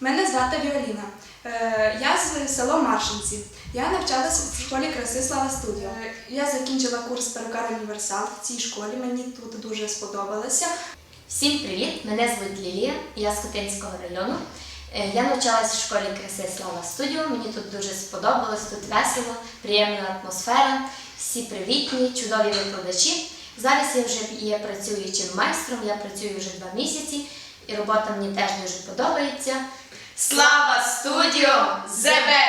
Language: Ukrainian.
Мене звати Віоліна. Е, Я з село Маршинці. Я навчалася в школі краси Слава Студіо. Е, Я закінчила курс перукар універсал в цій школі. Мені тут дуже сподобалося. Всім привіт! Мене звуть Лілія, я з Хотинського району. Е, Я навчалася в школі краси Слава Студіо. Мені тут дуже сподобалось, тут весело, приємна атмосфера, всі привітні, чудові викладачі. Зараз я вже є працюючим майстром, я працюю вже два місяці, і робота мені теж дуже подобається. Слава Студіо! Best!